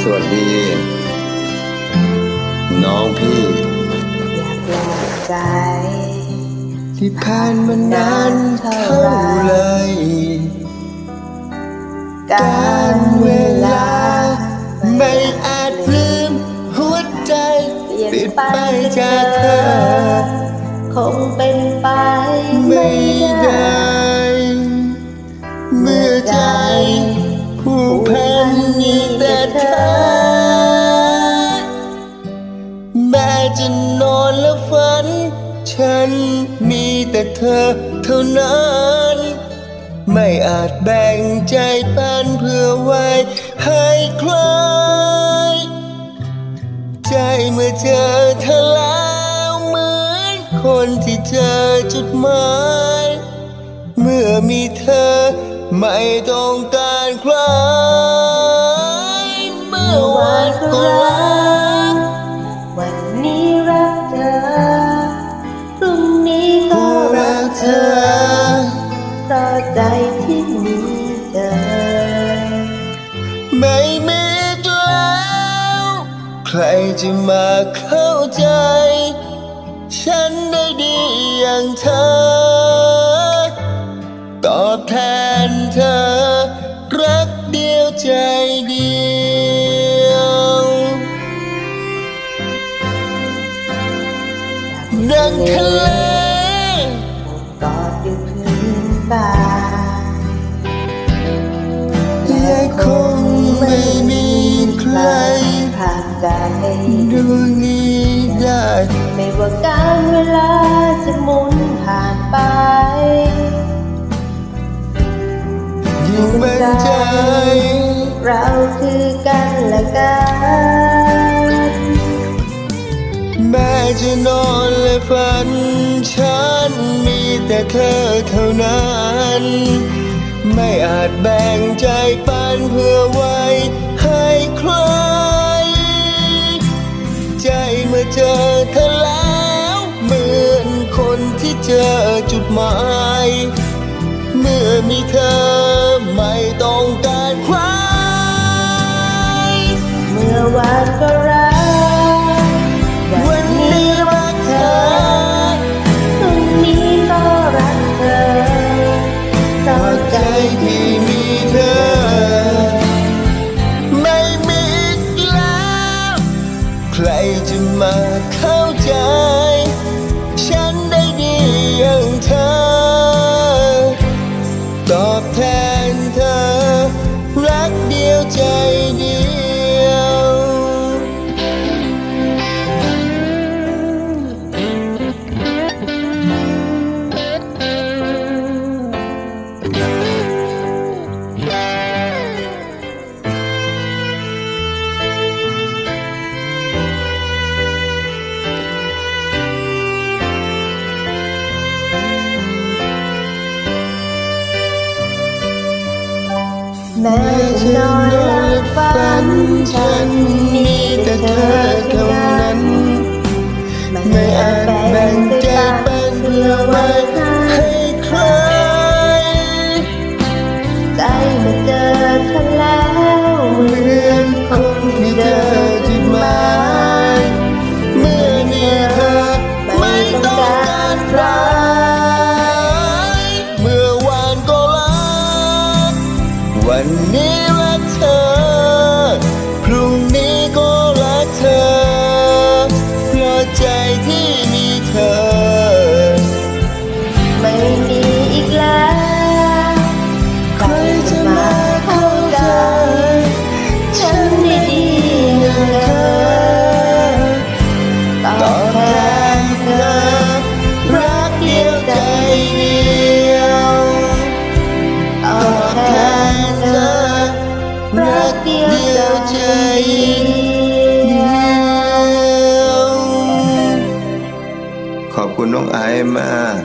สวัสดี น้องพี่ อยากลองใจ ที่ผ่านมานานเท่าไหรการเวลา ไม่อาจลืมหัวใจเปลี่ยนติดไปจากเธอ คงเป็นไปไม่ได้ เมื่อใจ น มีแต่เธอเท่านั้น ไม่อาจแบ่งใจปันเพื่อไว้ให้ใคร ใจเมื่อเจอเธอแล้วเหมือนคนที่เจอจุดหมาย เมื่อมีเธอไม่ต้องการใคร เมื่อวานก็รัก เธเธออเพราะใจที่มีเธอ ไม่มีอีกแล้ว ใครจะมาเข้าใจ ฉันได้ดีอย่างเธอ ตอบแทนเธอ รักเดียวใจเดียว ดังทะเล ผ่านใจดูนี้ได้ไม่ว่าการเวลาจะหมุนผ่านไปอยู่มั่นใจ เราคือกันและกันแม้จะนอนและฝัน ฉันมีแต่เธอเท่านั้น ไม่อาจแบ่งใจปันเพื่อไว้ให้ใครใจเมื่ อเจอเธอแล้วเหมือนคนที่เจอจุดหมาย เมื่อมีเธอ ใครจะมาเข้าใจ แม้ฉันอนหลับฝันฉันมีแต่เธอเท่านั้น ไม่อาจแบ่งใจปันเพื่อไว้ ธอ รักเดียวใจเดียวเอตบอบแทนเธอ รักเดียวใจเดียวขอบคุณน้องไอมาก